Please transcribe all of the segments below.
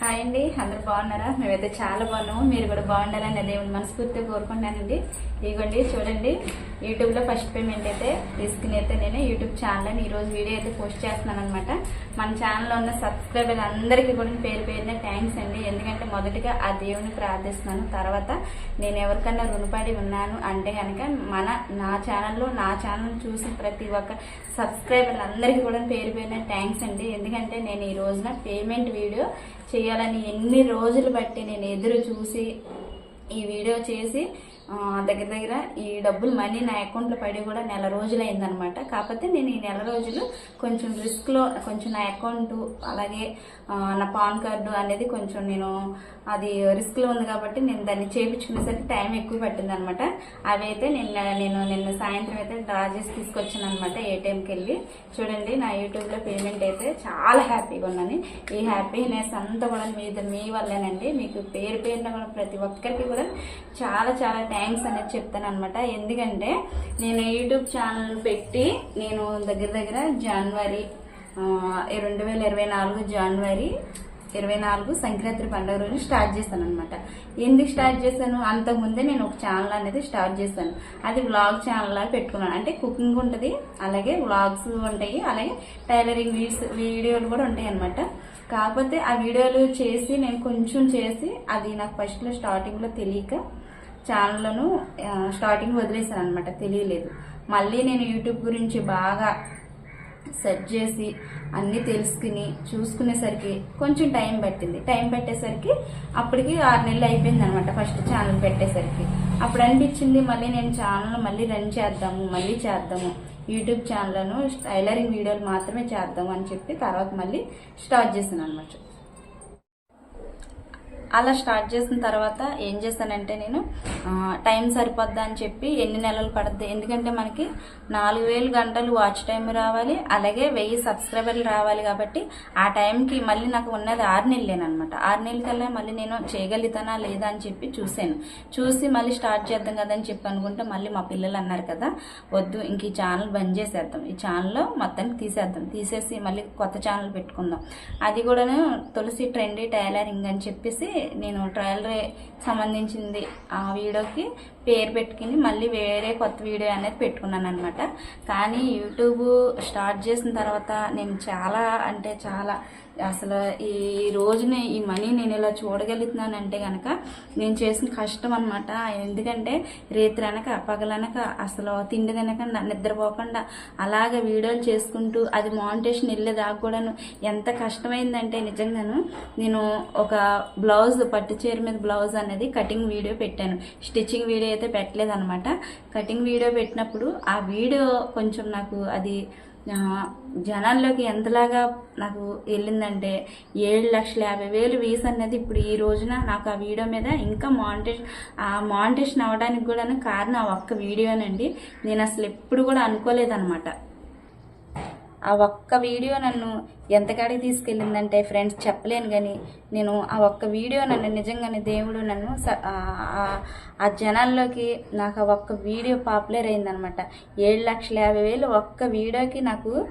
Hi అండి అందరు బాగున్నారా? మేమైతే చాలా బాగున్నాము. మీరు కూడా బాగుండాలని దేవుని మనస్ఫూర్తిగా కోరుకుంటానండి ఇదిగోండి చూడండి. యూట్యూబ్లో ఫస్ట్ పేమెంట్ అయితే తీసుకుని అయితే నేను యూట్యూబ్ ఛానల్ అని ఈరోజు వీడియో అయితే పోస్ట్ చేస్తున్నాను అనమాట మన ఛానల్లో ఉన్న సబ్స్క్రైబర్ అందరికీ కూడా పేరు పేరున థ్యాంక్స్ అండి. ఎందుకంటే మొదటిగా ఆ దేవుని ప్రార్థిస్తున్నాను. తర్వాత నేను ఎవరికన్నా రుణపడి ఉన్నాను అంటే కనుక మన నా ఛానల్లో నా ఛానల్ చూసి ప్రతి ఒక్క సబ్స్క్రైబర్లు అందరికీ కూడా పేరు పేరున థ్యాంక్స్ అండి. ఎందుకంటే నేను ఈ రోజున పేమెంట్ వీడియో చేయాలని ఎన్ని రోజులు బట్టి నేను ఎదురు చూసి ఈ వీడియో చేసి దగ్గర దగ్గర ఈ డబ్బులు మనీ నా అకౌంట్లో పడి కూడా నెల రోజులు అయిందనమాట కాకపోతే నేను ఈ నెల రోజులు కొంచెం రిస్క్లో కొంచెం నా అకౌంట్ అలాగే నా పాన్ కార్డు అనేది కొంచెం నేను అది రిస్క్లో ఉంది కాబట్టి నేను దాన్ని చేయించుకునేసరికి టైం ఎక్కువ పట్టిందనమాట అవి అయితే నిన్న నేను నిన్న సాయంత్రం అయితే డ్రా చేసి తీసుకొచ్చాను అనమాట ఏటీఎంకి వెళ్ళి చూడండి నా యూట్యూబ్లో పేమెంట్ అయితే చాలా హ్యాపీగా ఉన్నాను ఈ హ్యాపీనెస్ అంతా కూడా మీ మీ వల్లేనండి. మీకు పేరు పేరున కూడా ప్రతి ఒక్కరికి కూడా చాలా చాలా థ్యాంక్స్ అనేది చెప్తాను అనమాట ఎందుకంటే నేను యూట్యూబ్ ఛానల్ పెట్టి నేను దగ్గర దగ్గర జనవరి రెండు వేల ఇరవై నాలుగు జనవరి ఇరవై నాలుగు సంక్రాంతి పండుగ రోజు స్టార్ట్ చేశాను అనమాట ఎందుకు స్టార్ట్ చేశాను? అంతకుముందే నేను ఒక ఛానల్ అనేది స్టార్ట్ చేశాను. అది వ్లాగ్ ఛానల్ లాగా పెట్టుకున్నాను. అంటే కుకింగ్ ఉంటుంది అలాగే వ్లాగ్స్ ఉంటాయి అలాగే టైలరింగ్ వీడ్స్ వీడియోలు కూడా ఉంటాయి అనమాట కాకపోతే ఆ వీడియోలు చేసి నేను కొంచెం చేసి అది నాకు ఫస్ట్లో స్టార్టింగ్లో తెలియక ఛానల్ను స్టార్టింగ్ వదిలేసాను అనమాట తెలియలేదు. మళ్ళీ నేను యూట్యూబ్ గురించి బాగా సెర్చ్ చేసి అన్నీ తెలుసుకుని చూసుకునేసరికి కొంచెం టైం పట్టింది. టైం పెట్టేసరికి అప్పటికి ఆరు నెలలు అయిపోయింది అనమాట ఫస్ట్ ఛానల్ పెట్టేసరికి. అప్పుడు అనిపించింది మళ్ళీ నేను ఛానల్ మళ్ళీ రన్ చేద్దాము మళ్ళీ చేద్దాము. యూట్యూబ్ ఛానల్ను టైలరింగ్ వీడియోలు మాత్రమే చేద్దాము అని చెప్పి తర్వాత మళ్ళీ స్టార్ట్ చేశాను అనమాట అలా స్టార్ట్ చేసిన తర్వాత ఏం చేశానంటే నేను టైం సరిపోద్దా అని చెప్పి ఎన్ని నెలలు పడుద్ది. ఎందుకంటే మనకి నాలుగు వేలు గంటలు వాచ్ టైం రావాలి అలాగే వెయ్యి సబ్స్క్రైబర్లు రావాలి కాబట్టి ఆ టైంకి మళ్ళీ నాకు ఉన్నది ఆరు నెలలేనమాట ఆరు నెలలకల్లా మళ్ళీ నేను చేయగలుగుతానా లేదా అని చెప్పి చూశాను. చూసి మళ్ళీ స్టార్ట్ చేద్దాం కదా అని చెప్పి అనుకుంటే మళ్ళీ మా పిల్లలు అన్నారు కదా వద్దు ఇంక ఈ ఛానల్ బంద్ చేసేద్దాం. ఈ ఛానల్లో మొత్తానికి తీసేద్దాం. తీసేసి మళ్ళీ కొత్త ఛానల్ పెట్టుకుందాం. అది కూడా తులసి ట్రెండీ టైలరింగ్ అని చెప్పేసి నేను ట్రయలర్ సంబంధించింది ఆ వీడియోకి. పేరు పెట్టుకుని మళ్ళీ వేరే కొత్త వీడియో అనేది పెట్టుకున్నాను అనమాట కానీ యూట్యూబ్ స్టార్ట్ చేసిన తర్వాత నేను చాలా అంటే చాలా అసలు ఈ రోజుని ఈ మనీ నేను ఇలా చూడగలుగుతున్నానంటే కనుక నేను చేసిన కష్టం అనమాట ఎందుకంటే రేత్రి అనక పగలనక అసలు తిండి తినకుండా నిద్రపోకుండా అలాగ వీడియోలు చేసుకుంటూ అది మానిటేషన్ వెళ్ళేదాకా కూడాను ఎంత కష్టమైందంటే నిజంగాను నేను ఒక బ్లౌజ్ పట్టు చీర మీద బ్లౌజ్ అనేది కటింగ్ వీడియో పెట్టాను. స్టిచ్చింగ్ వీడియో అయితే పెట్టలేదు అనమాట కటింగ్ వీడియో పెట్టినప్పుడు ఆ వీడియో కొంచెం నాకు అది జనాల్లోకి ఎంతలాగా నాకు వెళ్ళిందంటే ఏడు లక్షల యాభై వేలు వీస్ అనేది ఇప్పుడు ఈ రోజున నాకు ఆ వీడియో మీద ఇంకా మానిటేషన్ ఆ మానిటేషన్ అవ్వడానికి కూడా కారణం ఆ ఒక్క వీడియోనండి. నేను అసలు ఎప్పుడు కూడా అనుకోలేదనమాట ఆ ఒక్క వీడియో నన్ను ఎంతకాడికి తీసుకెళ్ళిందంటే ఫ్రెండ్స్ చెప్పలేను కానీ నేను ఆ ఒక్క వీడియో నన్ను నిజంగానే దేవుడు నన్ను స- ఆ- జనాల్లోకి నాకు ఆ ఒక్క వీడియో పాపులర్ అయిందనమాట ఏడు లక్షల యాభై వేలు ఒక్క వీడియోకి నాకు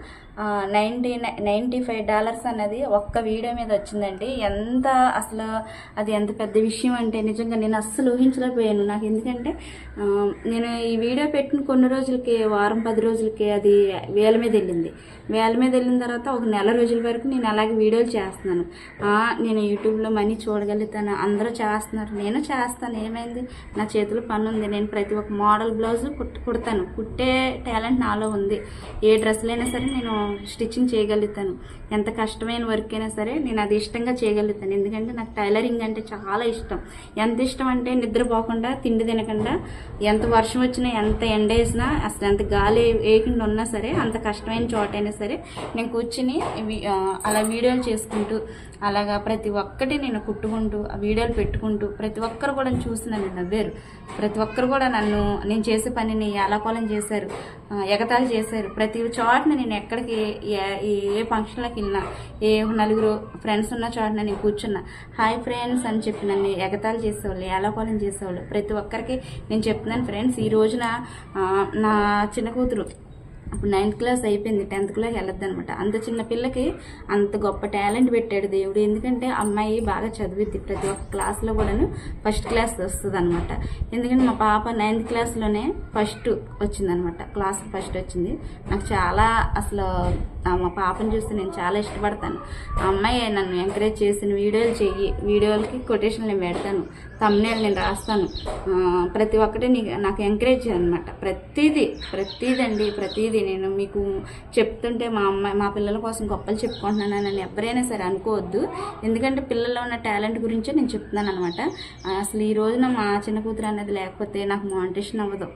నైంటీ నైంటీ ఫైవ్ డాలర్స్ అన్నది ఒక్క వీడియో మీద వచ్చిందండి. ఎంత అసలు అది ఎంత పెద్ద విషయం అంటే నిజంగా నేను అస్సలు ఊహించలేకపోయాను. నాకు ఎందుకంటే నేను ఈ వీడియో పెట్టిన కొన్ని రోజులకి వారం పది రోజులకి అది వేల మీద వెళ్ళింది. వేల మీద వెళ్ళిన తర్వాత ఒక నెల రోజుల వరకు నేను అలాగే వీడియోలు చేస్తున్నాను. నేను యూట్యూబ్లో మనీ చూడగలుగుతాను. అందరూ చేస్తున్నారు. నేను చేస్తాను. ఏమైంది? నా చేతిలో పని ఉంది. నేను ప్రతి ఒక్క మోడల్ బ్లౌజ్ కుట్ కుడతాను. కుట్టే టాలెంట్ నాలో ఉంది. ఏ డ్రెస్సులైనా సరే నేను స్టిచ్చింగ్ చేయగలుగుతాను. ఎంత కష్టమైన వర్క్ అయినా సరే నేను అది ఇష్టంగా చేయగలుగుతాను. ఎందుకంటే నాకు టైలరింగ్ అంటే చాలా ఇష్టం. ఎంత ఇష్టం అంటే నిద్రపోకుండా తిండి తినకుండా ఎంత వర్షం వచ్చినా ఎంత ఎండ వేసినా అసలు ఎంత గాలి వేయకుండా ఉన్నా సరే అంత కష్టమైన చోటైనా సరే నేను కూర్చుని అలా వీడియోలు చేసుకుంటూ అలాగా ప్రతి ఒక్కటి నేను కుట్టుకుంటూ ఆ వీడియోలు పెట్టుకుంటూ ప్రతి ఒక్కరు కూడా చూసి నన్ను నవ్వారు. ప్రతి ఒక్కరు కూడా నన్ను నేను చేసే పనిని ఎలాకోలం చేశారు ఎగతాలు ఎగతాళి చేశారు. ప్రతి చోటన నేను ఎక్కడికి ఏ- ఏ ఫంక్షన్లకు వెళ్ళినా ఏ నలుగురు ఫ్రెండ్స్ ఉన్న చోటన నేను కూర్చున్నా హాయ్ ఫ్రెండ్స్ అని చెప్పి నన్ను ఎగతాళి చేసేవాళ్ళు ఎలాకోలం చేసేవాళ్ళు. ప్రతి ఒక్కరికి నేను చెప్తున్నాను ఫ్రెండ్స్ ఈ రోజున నా చిన్న కూతురు ఇప్పుడు నైన్త్ క్లాస్ అయిపోయింది. టెన్త్ క్లాస్ వెళ్ళొద్దు అనమాట అంత చిన్న పిల్లకి అంత గొప్ప టాలెంట్ పెట్టాడు దేవుడు. ఎందుకంటే అమ్మాయి బాగా చదివిద్ది. ప్రతి ఒక్క క్లాస్లో కూడాను ఫస్ట్ క్లాస్ వస్తుంది అనమాట ఎందుకంటే మా పాప నైన్త్ క్లాస్లోనే ఫస్ట్ వచ్చిందనమాట క్లాస్ ఫస్ట్ వచ్చింది. నాకు చాలా అసలు మా పాపను చూస్తే నేను చాలా ఇష్టపడతాను. ఆ అమ్మాయి నన్ను ఎంకరేజ్ చేసిన వీడియోలు చెయ్యి. వీడియోలకి కొటేషన్లు నేను పెడతాను. తమ్నేలు నేను రాస్తాను. ప్రతి ఒక్కటి నీకు నాకు ఎంకరేజ్ అనమాట ప్రతిదీ ప్రతిదండి ప్రతిదీ నేను మీకు చెప్తుంటే మా అమ్మాయి మా పిల్లల కోసం గొప్పలు చెప్పుకుంటున్నాను అని ఎవరైనా సరే అనుకోవద్దు. ఎందుకంటే పిల్లల్లో ఉన్న టాలెంట్ గురించే నేను చెప్తున్నాను అనమాట అసలు ఈ రోజున మా చిన్న కూతురు అనేది లేకపోతే నాకు మానిటేషన్ అవ్వదు.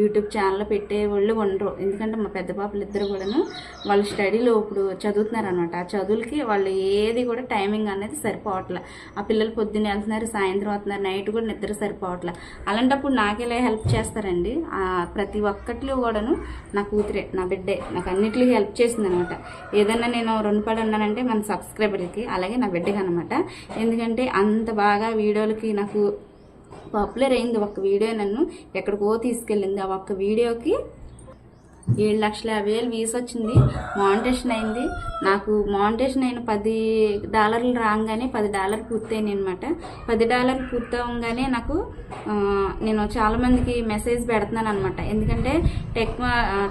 యూట్యూబ్ ఛానల్ పెట్టే వాళ్ళు ఉండరు. ఎందుకంటే మా పెద్ద పాపలు ఇద్దరు కూడాను వాళ్ళ స్టడీలో ఇప్పుడు చదువుతున్నారు అనమాట ఆ చదువులకి వాళ్ళు ఏది కూడా టైమింగ్ అనేది సరిపోవట్లే. ఆ పిల్లలు పొద్దున్న వెళ్తున్నారు సాయంత్రం వస్తున్నారు నైట్ కూడా నిద్ర సరిపోవట్లే. అలాంటప్పుడు నాకెలా హెల్ప్ చేస్తారండి? ప్రతి ఒక్కటిలో కూడాను నా కూతురే నా బిడ్డే నాకు అన్నిటికీ హెల్ప్ చేసింది అనమాట ఏదన్నా నేను రుణపడి ఉన్నానంటే మన సబ్స్క్రైబర్కి అలాగే నా బిడ్డకి అనమాట ఎందుకంటే అంత బాగా వీడియోలకి నాకు పాపులర్ అయింది ఒక వీడియో నన్ను. ఎక్కడికో తీసుకెళ్ళింది. ఆ ఒక్క వీడియోకి ఏడు లక్షల యాభై వేలు వీస్ వచ్చింది. మానిటేషన్ అయింది. నాకు మానిటేషన్ అయిన పది డాలర్లు రాగానే పది డాలర్ పూర్తయింది అనమాట పది డాలర్ పూర్తవగానే నాకు నేను చాలామందికి మెసేజ్ పెడుతున్నాను అనమాట ఎందుకంటే టెక్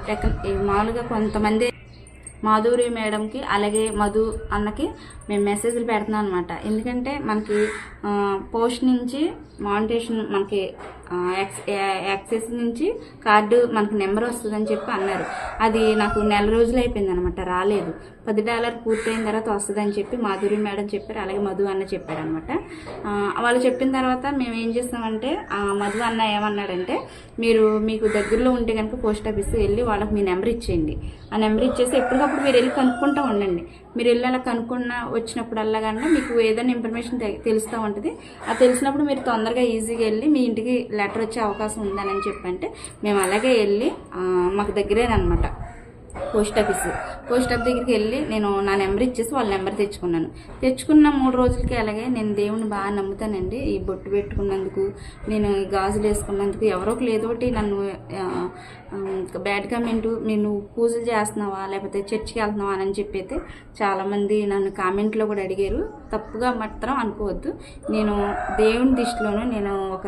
టెక్ మామూలుగా కొంతమంది మాధురి మేడంకి అలాగే మధు అన్నకి మేము మెసేజ్లు పెడుతున్నాం అనమాట ఎందుకంటే మనకి పోస్ట్ నుంచి మానిటేషన్ మనకి యాక్సెస్ నుంచి కార్డు మనకి నెంబర్ వస్తుందని చెప్పి అన్నారు. అది నాకు నెల రోజులు అయిపోయింది అనమాట రాలేదు. పది డాలర్ పూర్తయిన తర్వాత వస్తుందని చెప్పి మాధురి మేడం చెప్పారు అలాగే మధు అన్న చెప్పారు అనమాట వాళ్ళు చెప్పిన తర్వాత మేము ఏం చేస్తామంటే మధు అన్న ఏమన్నాడంటే మీరు మీకు దగ్గరలో ఉంటే కనుక పోస్ట్ ఆఫీస్కి వెళ్ళి వాళ్ళకి మీ నెంబర్ ఇచ్చేయండి. ఆ నెంబర్ ఇచ్చేసి ఎప్పటికప్పుడు మీరు వెళ్ళి కనుక్కుంటూ ఉండండి. మీరు వెళ్ళి అలా కనుక్కున్న వచ్చినప్పుడల్లా కానీ మీకు ఏదైనా ఇన్ఫర్మేషన్ తెలుస్తూ ఉంటుంది. ఆ తెలిసినప్పుడు మీరు తొందరగా ఈజీగా వెళ్ళి మీ ఇంటికి లెటర్ వచ్చే అవకాశం ఉందని చెప్పంటే మేము అలాగే వెళ్ళి మాకు దగ్గరేనమాట పోస్ట్ ఆఫీస్. పోస్ట్ ఆఫీస్ దగ్గరికి వెళ్ళి నేను నా నెంబర్ ఇచ్చేసి వాళ్ళ నెంబర్ తెచ్చుకున్నాను. తెచ్చుకున్న మూడు రోజులకి అలాగే నేను దేవుని బాగా నమ్ముతానండి. ఈ బొట్టు పెట్టుకున్నందుకు నేను ఈ గాజులు వేసుకున్నందుకు ఎవరో ఒకరు ఒకటి నన్ను బ్యాడ్ కామెంట్ నేను పూజలు చేస్తున్నావా లేకపోతే చర్చికి వెళ్తున్నావా అని చెప్పి అయితే చాలామంది నన్ను కామెంట్లో కూడా అడిగారు. తప్పుగా మాత్రం అనుకోవద్దు. నేను దేవుని దృష్టిలోనూ నేను ఒక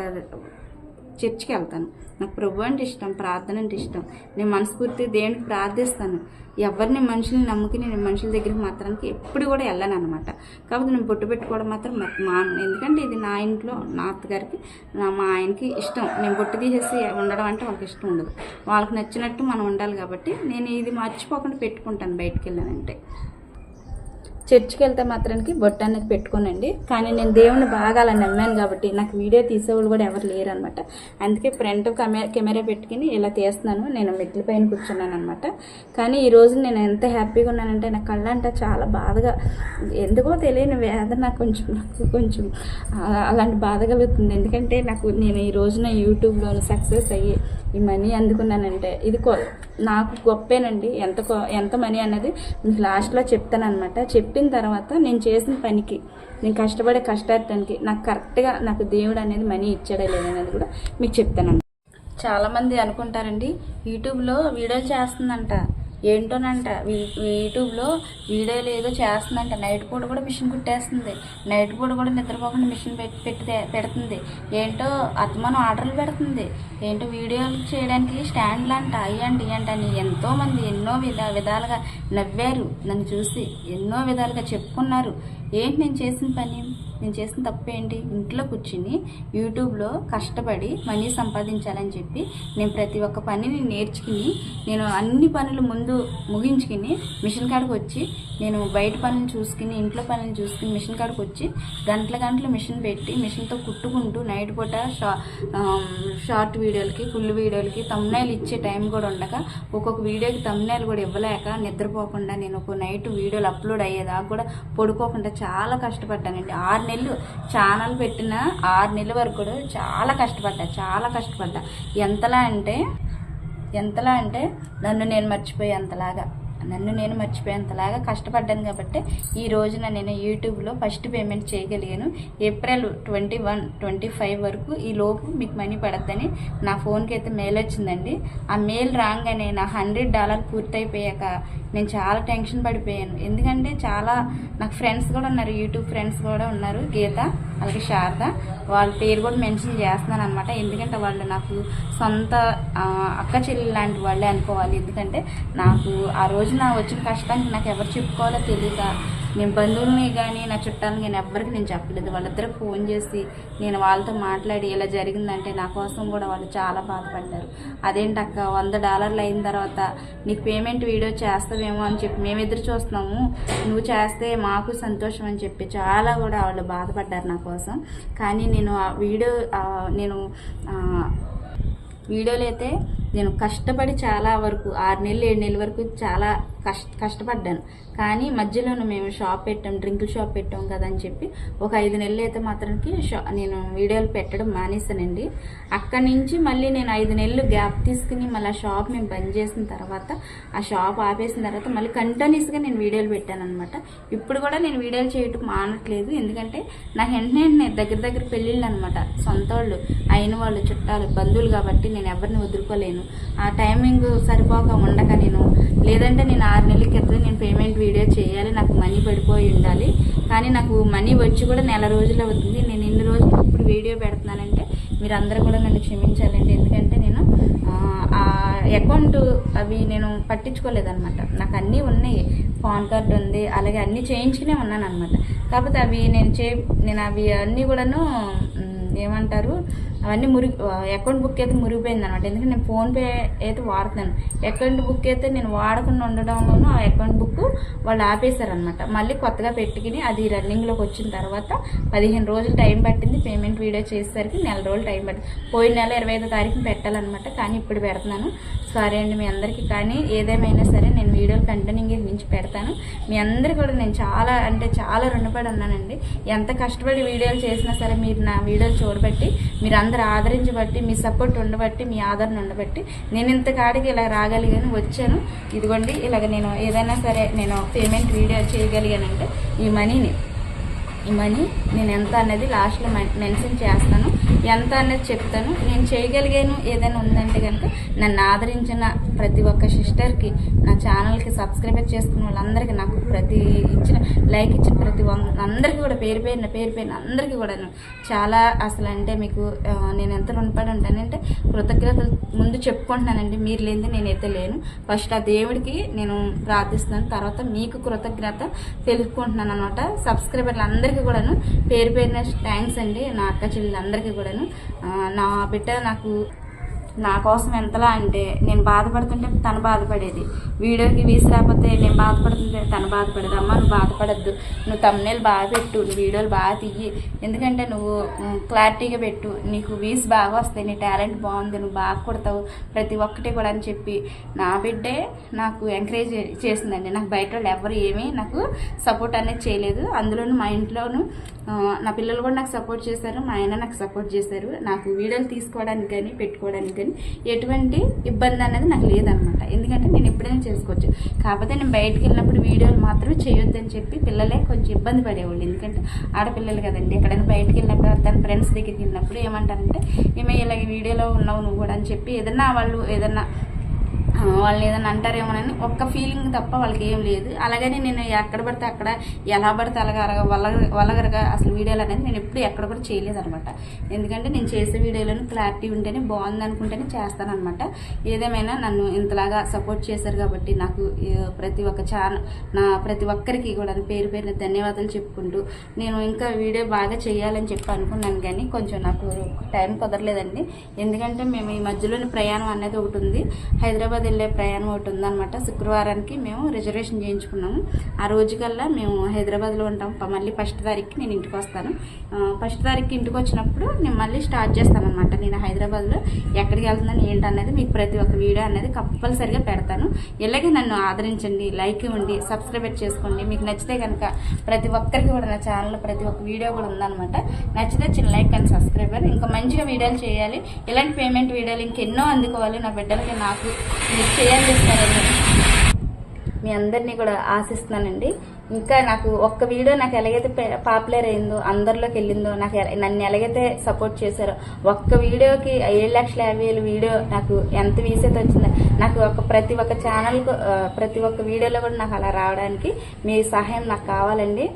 చర్చికి వెళ్తాను. నాకు ప్రభు అంటే ఇష్టం ప్రార్థన అంటే ఇష్టం. నేను మనస్ఫూర్తి దేవునికి ప్రార్థిస్తాను. ఎవరిని మనుషుల్ని నమ్ముకుని నేను మనుషుల దగ్గరికి మాత్రానికి ఎప్పుడు కూడా వెళ్ళాను అనమాట కాబట్టి నేను బొట్టు పెట్టుకోవడం మాత్రం మా మాను. ఎందుకంటే ఇది నా ఇంట్లో నా అత్తగారికి నా మా ఆయనకి ఇష్టం. నేను బొట్టు తీసేసి ఉండడం అంటే వాళ్ళకి ఇష్టం ఉండదు. వాళ్ళకి నచ్చినట్టు మనం ఉండాలి కాబట్టి నేను ఇది మర్చిపోకుండా పెట్టుకుంటాను బయటికి వెళ్ళానంటే. చర్చికి వెళ్తే మాత్రానికి బొట్టు అనేది పెట్టుకోనండి. కానీ నేను దేవుణ్ణి బాగా అలా నమ్మాను కాబట్టి నాకు వీడియో తీసేవాళ్ళు కూడా ఎవరు లేరు అనమాట అందుకే ఫ్రంట్ కెమెరా కెమెరా పెట్టుకుని ఇలా తీస్తున్నాను. నేను మెట్ల పైన కూర్చున్నాను అనమాట. కానీ ఈ నేను ఎంత హ్యాపీగా ఉన్నానంటే నా కళ్ళంటే చాలా బాధగా ఎందుకో తెలియని వేదన నాకు కొంచెం నాకు కొంచెం అలాంటి బాధ కలుగుతుంది. ఎందుకంటే నాకు నేను ఈ రోజున యూట్యూబ్లో సక్సెస్ అయ్యి ఈ మనీ అందుకున్నానంటే ఇది కో నాకు గొప్పేనండి. ఎంత కొ- ఎంత మనీ అన్నది లాస్ట్లో చెప్తాను అనమాట చెప్పిన తర్వాత నేను చేసిన పనికి నేను కష్టపడే కష్టార్థానికి నాకు కరెక్ట్గా నాకు దేవుడు అనేది మనీ ఇచ్చాడా లేదనేది కూడా మీకు చెప్తాను చాలామంది అనుకుంటారండి యూట్యూబ్లో వీడియోలు చేస్తుందంట. ఏంటోనంట యూట్యూబ్లో వీడియోలు ఏదో చేస్తుందంట నైట్ పూట కూడా మిషన్ కుట్టేస్తుంది. నైట్ పూట కూడా నిద్రపోకుండా మిషన్ పెట్టి పెట్టి పెడుతుంది. ఏంటో అత్తమానం ఆర్డర్లు పెడుతుంది. ఏంటో వీడియోలు చేయడానికి స్టాండ్లు అంట అయ్యండి ఇయ్యండి అని ఎంతోమంది ఎన్నో విధ విధాలుగా నవ్వారు. నన్ను చూసి ఎన్నో విధాలుగా చెప్పుకున్నారు. ఏంటి నేను చేసిన పని? నేను చేసిన తప్పు ఏంటి ఇంట్లో కూర్చుని యూట్యూబ్లో కష్టపడి మనీ సంపాదించాలని చెప్పి నేను ప్రతి ఒక్క పనిని నేర్చుకుని నేను అన్ని పనులు ముందు ముగించుకుని మిషన్ కాడికి వచ్చి నేను బయట పనులు చూసుకుని ఇంట్లో పనులు చూసుకుని మిషన్ కాడికి వచ్చి గంటల గంటలు మిషన్ పెట్టి మిషన్తో కుట్టుకుంటూ నైట్ పూట షా షార్ట్ వీడియోలకి ఫుల్ వీడియోలకి తమ్నైల్ ఇచ్చే టైం కూడా ఉండక ఒక్కొక్క వీడియోకి తమ్నైల్ కూడా ఇవ్వలేక నిద్రపోకుండా నేను ఒక నైట్ వీడియోలు అప్లోడ్ అయ్యేదాకా కూడా పడుకోకుండా చాలా కష్టపడ్డానండి. ఆరు నెలలు ఛానల్ పెట్టిన ఆరు నెలల వరకు కూడా చాలా కష్టపడ్డా చాలా కష్టపడ్డా. ఎంతలా అంటే ఎంతలా అంటే నన్ను నేను మర్చిపోయే అంతలాగా నన్ను నేను మర్చిపోయేంతలాగా కష్టపడ్డాను కాబట్టి ఈ రోజున నేను యూట్యూబ్లో ఫస్ట్ పేమెంట్ చేయగలిగాను. April twenty one twenty five వరకు ఈ లోపు మీకు మనీ పడద్దని నా ఫోన్కి అయితే మెయిల్ వచ్చిందండి. ఆ మెయిల్ రాగానే నా హండ్రెడ్ డాలర్ పూర్తయిపోయాక నేను చాలా టెన్షన్ పడిపోయాను. ఎందుకంటే చాలా నాకు ఫ్రెండ్స్ కూడా ఉన్నారు యూట్యూబ్ ఫ్రెండ్స్ కూడా ఉన్నారు గీత అలాగే శారద. వాళ్ళ పేరు కూడా మెన్షన్ చేస్తున్నాను అనమాట ఎందుకంటే వాళ్ళు నాకు సొంత అక్క చెల్లి లాంటి వాళ్ళే అనుకోవాలి. ఎందుకంటే నాకు ఆ రోజు నా వచ్చిన కష్టానికి నాకు ఎవరు చెప్పుకోవాలో తెలియక నేను బంధువుల్ని కానీ నా చుట్టాలని కానీ ఎవ్వరికి నేను చెప్పలేదు. వాళ్ళిద్దరికి ఫోన్ చేసి నేను వాళ్ళతో మాట్లాడి ఇలా జరిగిందంటే నా కోసం కూడా వాళ్ళు చాలా బాధపడ్డారు. అదేంటి అక్క వంద డాలర్లు అయిన తర్వాత నీకు పేమెంట్ వీడియో చేస్తావేమో అని చెప్పి మేము ఎదురు చూస్తున్నాము. నువ్వు చేస్తే మాకు సంతోషం అని చెప్పి చాలా కూడా వాళ్ళు బాధపడ్డారు నా కోసం. కానీ నేను ఆ వీడియో నేను వీడియోలు అయితే నేను కష్టపడి చాలా వరకు ఆరు నెలలు ఏడు నెలల వరకు చాలా కష్ట కష్టపడ్డాను. కానీ మధ్యలోనే మేము షాప్ పెట్టాం డ్రింకుల షాప్ పెట్టాం కదా అని చెప్పి ఒక ఐదు నెలలు అయితే మాత్రానికి షా నేను వీడియోలు పెట్టడం మానేశానండి. అక్కడి నుంచి మళ్ళీ నేను ఐదు నెలలు గ్యాప్ తీసుకుని మళ్ళీ ఆ షాప్ మేము బంద్ చేసిన తర్వాత ఆ షాప్ ఆపేసిన తర్వాత మళ్ళీ కంటిన్యూస్గా నేను వీడియోలు పెట్టాను అనమాట ఇప్పుడు కూడా నేను వీడియోలు చేయటం మానట్లేదు. ఎందుకంటే నాకు వెంటనే వెంటనే దగ్గర దగ్గర పెళ్ళిళ్ళు అనమాట సొంత వాళ్ళు అయిన వాళ్ళు చుట్టాలు బంధువులు కాబట్టి నేను ఎవరిని వదులుకోలేను. ఆ టైమింగ్ సరిపోక ఉండక నేను లేదంటే నేను ఆరు నెలల క్రితం నేను పేమెంట్ వీడియో చేయాలి నాకు మనీ పడిపోయి ఉండాలి. కానీ నాకు మనీ వచ్చి కూడా నెల రోజులు అవుతుంది. నేను ఇన్ని రోజులు ఇప్పుడు వీడియో పెడుతున్నానంటే మీరు అందరూ కూడా నన్ను క్షమించాలండి. ఎందుకంటే నేను ఆ, అకౌంట్ అవి నేను పట్టించుకోలేదన్నమాట. నాకు అన్నీ ఉన్నాయి. పాన్ కార్డు ఉంది. అలాగే అన్నీ చేయించుకునే ఉన్నాను అనమాట కాకపోతే అవి నేను చే నేను అవి అన్నీ కూడాను ఏమంటారు అవన్నీ మురి అకౌంట్ బుక్ అయితే మురిగిపోయింది అనమాట ఎందుకంటే నేను ఫోన్పే అయితే వాడుతున్నాను. అకౌంట్ బుక్ అయితే నేను వాడకుండా ఉండడంలోనూ ఆ అకౌంట్ బుక్ వాళ్ళు ఆపేశారనమాట మళ్ళీ కొత్తగా పెట్టుకుని అది రన్నింగ్లోకి వచ్చిన తర్వాత పదిహేను రోజులు టైం పట్టింది. పేమెంట్ వీడియో చేసేసరికి నెల రోజులు టైం పట్టింది. పోయిన నెల ఇరవై ఐదో తారీఖున పెట్టాలన్నమాట. కానీ ఇప్పుడు పెడుతున్నాను. సారీ అండి మీ అందరికీ. కానీ ఏదేమైనా సరే నేను వీడియోలు కంటిన్యూగా నుంచి పెడతాను. మీ అందరికీ కూడా నేను చాలా అంటే చాలా రుణపడి ఉన్నానండి. ఎంత కష్టపడి వీడియోలు చేసినా సరే మీరు నా వీడియోలు చూడబట్టి మీరు అందరు ఆదరించబట్టి మీ సపోర్ట్ ఉండబట్టి మీ ఆదరణ ఉండబట్టి నేను ఇంత కాడికి ఇలా రాగలిగాను వచ్చాను. ఇదిగోండి ఇలాగ నేను ఏదైనా సరే నేను పేమెంట్ వీడియో చేయగలిగానంటే ఈ మనీని ఈ మనీ నేను ఎంత అనేది లాస్ట్లో మెన్షన్ చేస్తాను. ఎంత అనేది చెప్తాను. నేను చేయగలిగాను ఏదైనా ఉందంటే కనుక నన్ను ఆదరించిన ప్రతి ఒక్క సిస్టర్కి నా ఛానల్కి సబ్స్క్రైబ్ చేసుకున్న వాళ్ళందరికీ నాకు ప్రతి ఇచ్చిన లైక్ ఇచ్చిన ప్రతి అందరికీ కూడా పేరు పేరున పేరు పేరున అందరికీ కూడాను చాలా అసలు అంటే మీకు నేను ఎంత రుణపడి ఉంటానంటే కృతజ్ఞతలు ముందు చెప్పుకుంటున్నానండి. మీరు లేనిది నేనైతే లేను. ఫస్ట్ ఆ దేవుడికి నేను ప్రార్థిస్తున్నాను. తర్వాత మీకు కృతజ్ఞత తెలుపుకుంటున్నాను అనమాట సబ్స్క్రైబర్లు అందరికీ కూడాను పేరు పేరున థ్యాంక్స్ అండి. నా అక్క చెల్లెలందరికీ కూడాను. నా బిడ్డ నాకు నా కోసం ఎంతలా అంటే నేను బాధపడుతుంటే తను బాధపడేది. వీడియోకి వీసి రాకపోతే నేను బాధపడుతుంటే తను బాధపడేది. అమ్మ నువ్వు బాధపడద్దు. నువ్వు తమ్నేలు బాగా పెట్టు నువ్వు వీడియోలు బాగా తీయి. ఎందుకంటే నువ్వు క్లారిటీగా పెట్టు. నీకు వీస్ బాగా వస్తాయి నీ టాలెంట్ బాగుంది నువ్వు బాగా కొడతావు ప్రతి ఒక్కటి కూడా అని చెప్పి నా బిడ్డే నాకు ఎంకరేజ్ చేసిందండి. నాకు బయట వాళ్ళు ఎవరు ఏమీ నాకు సపోర్ట్ అనేది చేయలేదు. అందులోనూ మా ఇంట్లోనూ నా పిల్లలు కూడా నాకు సపోర్ట్ చేశారు మా ఆయన నాకు సపోర్ట్ చేశారు. నాకు వీడియోలు తీసుకోవడానికి కానీ పెట్టుకోవడానికి కానీ ఎటువంటి ఇబ్బంది అనేది నాకు లేదనమాట. ఎందుకంటే నేను ఎప్పుడైనా చేసుకోవచ్చు. కాకపోతే నేను బయటకు వెళ్ళినప్పుడు వీడియోలు మాత్రం చేయొద్దని చెప్పి పిల్లలే కొంచెం ఇబ్బంది పడేవాళ్ళు. ఎందుకంటే ఆడపిల్లలు కదండి ఎక్కడైనా బయటకు వెళ్ళినప్పుడు తన ఫ్రెండ్స్ దగ్గరికి వెళ్ళినప్పుడు ఏమంటారంటే ఏమో ఇలా వీడియోలో ఉన్నావు నువ్వు కూడా అని చెప్పి ఏదన్నా వాళ్ళు ఏదన్నా వాళ్ళని ఏదైనా అంటారేమోనని ఒక్క ఫీలింగ్ తప్ప వాళ్ళకి ఏం లేదు. అలాగని నేను ఎక్కడ పడితే అక్కడ ఎలా పడితే అలాగ అలాగా వలగరగా అసలు వీడియోలు అనేది నేను ఎప్పుడు ఎక్కడ కూడా చేయలేదు అనమాట ఎందుకంటే నేను చేసే వీడియోలను క్లారిటీ ఉంటేనే బాగుంది అనుకుంటేనే చేస్తానన్నమాట ఏదేమైనా నన్ను ఇంతలాగా సపోర్ట్ చేశారు కాబట్టి నాకు ప్రతి ఒక్క ఛానల్ నా ప్రతి ఒక్కరికి కూడా పేరు పేరున ధన్యవాదాలు చెప్పుకుంటూ నేను ఇంకా వీడియో బాగా చేయాలని చెప్పి అనుకున్నాను కానీ కొంచెం నాకు టైం కుదరలేదండి. ఎందుకంటే మేము ఈ మధ్యలోని ప్రయాణం అనేది ఒకటి ఉంది. హైదరాబాద్ వెళ్ళే ప్రయాణం ఒకటి ఉందన్నమాట. శుక్రవారానికి మేము రిజర్వేషన్ చేయించుకున్నాము. ఆ రోజుకల్లా మేము హైదరాబాద్లో ఉంటాం మళ్ళీ ఫస్ట్ తారీఖుకి నేను ఇంటికి వస్తాను. ఫస్ట్ తారీఖుకి ఇంటికి వచ్చినప్పుడు నేను మళ్ళీ స్టార్ట్ చేస్తానమాట అనమాట నేను హైదరాబాద్లో ఎక్కడికి వెళ్తున్నాను ఏంటనేది మీకు ప్రతి ఒక్క వీడియో అనేది కంపల్సరిగా పెడతాను. ఇలాగే నన్ను ఆదరించండి లైక్ ఇవ్వండి సబ్స్క్రైబ్ చేసుకోండి. మీకు నచ్చితే కనుక ప్రతి ఒక్కరికి కూడా నా ఛానల్లో ప్రతి ఒక్క వీడియో కూడా ఉందన్నమాట. నచ్చితే చిన్న లైక్ అండ్ సబ్స్క్రైబర్ ఇంకా మంచిగా వీడియోలు చేయాలి. ఇలాంటి పేమెంట్ వీడియోలు ఇంకెన్నో అందుకోవాలి. నా బిడ్డలకి నాకు మీరు చేయండి మీ అందరినీ కూడా ఆశిస్తున్నానండి. ఇంకా నాకు ఒక్క వీడియో నాకు ఎలాగైతే పాపులర్ అయిందో అందరిలోకి వెళ్ళిందో నాకు నన్ను ఎలాగైతే సపోర్ట్ చేశారో ఒక్క వీడియోకి ఏడు లక్షల యాభై వేలు వీడియో నాకు ఎంత వీసైతే వచ్చిందో నాకు ఒక ప్రతి ఒక్క ఛానల్ ప్రతి ఒక్క వీడియోలో కూడా నాకు అలా రావడానికి మీ సహాయం నాకు కావాలండి.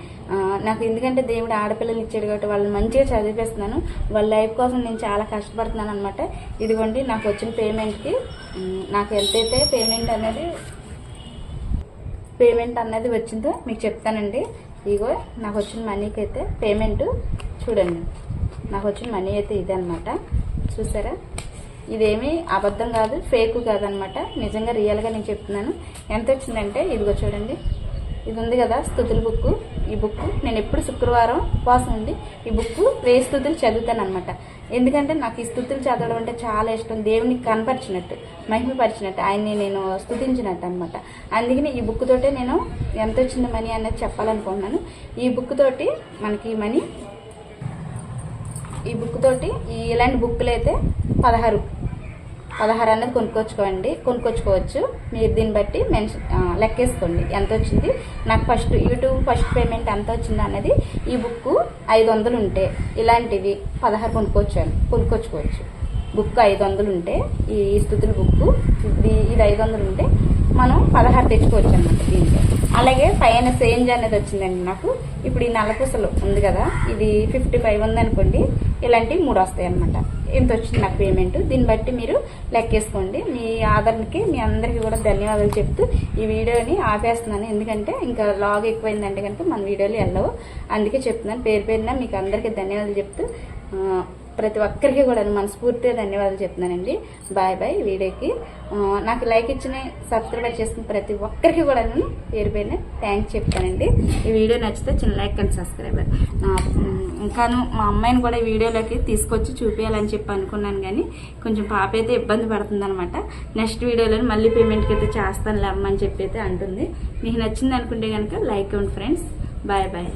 నాకు ఎందుకంటే దేవుడు ఆడపిల్లలు ఇచ్చాడు కాబట్టి వాళ్ళని మంచిగా చదివిపిస్తున్నాను. వాళ్ళ లైఫ్ కోసం నేను చాలా కష్టపడుతున్నాను అనమాట ఇదిగోండి నాకు వచ్చిన పేమెంట్కి నాకు ఎంతైతే పేమెంట్ అనేది పేమెంట్ అనేది వచ్చిందో మీకు చెప్తానండి. ఇగో నాకు వచ్చిన మనీకి అయితే పేమెంట్ చూడండి. నాకు వచ్చిన మనీ అయితే ఇదే అనమాట చూసారా? ఇదేమీ అబద్ధం కాదు ఫేక్ కాదనమాట. నిజంగా రియల్గా నేను చెప్తున్నాను. ఎంత వచ్చిందంటే ఇదిగో చూడండి. ఇది ఉంది కదా స్థుతుల బుక్ ఈ బుక్ నేను ఎప్పుడు శుక్రవారం ఉపవాసం ఉండి ఈ బుక్ వేయి స్థుతులు చదువుతాను అనమాట ఎందుకంటే నాకు ఈ స్థుతులు చదవడం అంటే చాలా ఇష్టం. దేవునికి కనపరిచినట్టు మహిమపరిచినట్టు ఆయన్ని నేను స్థుతించినట్టు అనమాట అందుకని ఈ బుక్ తోటే నేను ఎంత వచ్చింది మనీ అనేది చెప్పాలనుకుంటున్నాను. ఈ బుక్ తోటి మనకి ఈ మనీ ఈ బుక్ తోటి ఈ ఇలాంటి బుక్లు అయితే పదహారు. పదహారు అనేది కొనుక్కొచ్చుకోండి. కొనుక్కొచ్చుకోవచ్చు. మీరు దీన్ని బట్టి మెన్షన్ లెక్కేసుకోండి. ఎంత వచ్చింది నాకు ఫస్ట్ యూట్యూబ్ ఫస్ట్ పేమెంట్ ఎంత వచ్చింది అన్నది ఈ బుక్ ఐదు వందలు ఉంటే ఇలాంటివి పదహారు కొనుక్కొచ్చాను. కొనుక్కొచ్చుకోవచ్చు. బుక్ ఐదు వందలు ఉంటే ఈ స్థుతుల బుక్ ఇది ఇది ఐదు వందలు ఉంటే మనం పదహారు తెచ్చుకోవచ్చు అనమాట దీంట్లో. అలాగే పైన సేంజ్ అనేది వచ్చిందండి నాకు. ఇప్పుడు ఈ నల్లపూసలు ఉంది కదా ఇది ఫిఫ్టీ ఫైవ్ ఉందనుకోండి ఇలాంటివి మూడు వస్తాయి అనమాట ఇంత వచ్చింది నాకు పేమెంట్ దీన్ని బట్టి మీరు లెక్కేసుకోండి. మీ ఆదరణకి మీ అందరికీ కూడా ధన్యవాదాలు చెప్తూ ఈ వీడియోని ఆపేస్తున్నాను. ఎందుకంటే ఇంకా లాగ్ ఎక్కువైందంటే కనుక మన వీడియోలు వెళ్ళవు అందుకే చెప్తున్నాను. పేరు పేరున మీకు అందరికీ ధన్యవాదాలు చెప్తూ ప్రతి ఒక్కరికి కూడా మనస్ఫూర్తిగా ధన్యవాదాలు చెప్తున్నానండి. బాయ్ బాయ్ వీడియోకి. నాకు లైక్ ఇచ్చిన సబ్స్క్రైబ్ చేసుకున్న ప్రతి ఒక్కరికి కూడా నేను పేరు పేరున థ్యాంక్స్ చెప్తానండి. ఈ వీడియో నచ్చితే చిన్న లైక్ అండ్ సబ్స్క్రైబర్. ఇంకాను మా అమ్మాయిని కూడా ఈ వీడియోలోకి తీసుకొచ్చి చూపించాలని చెప్పి అనుకున్నాను కానీ కొంచెం పాప అయితే ఇబ్బంది పడుతుంది అనమాట నెక్స్ట్ వీడియోలో మళ్ళీ పేమెంట్కి అయితే చేస్తాను లేమ్మని చెప్పి అయితే అంటుంది. మీకు నచ్చింది అనుకుంటే కనుక like and friends. Bye bye.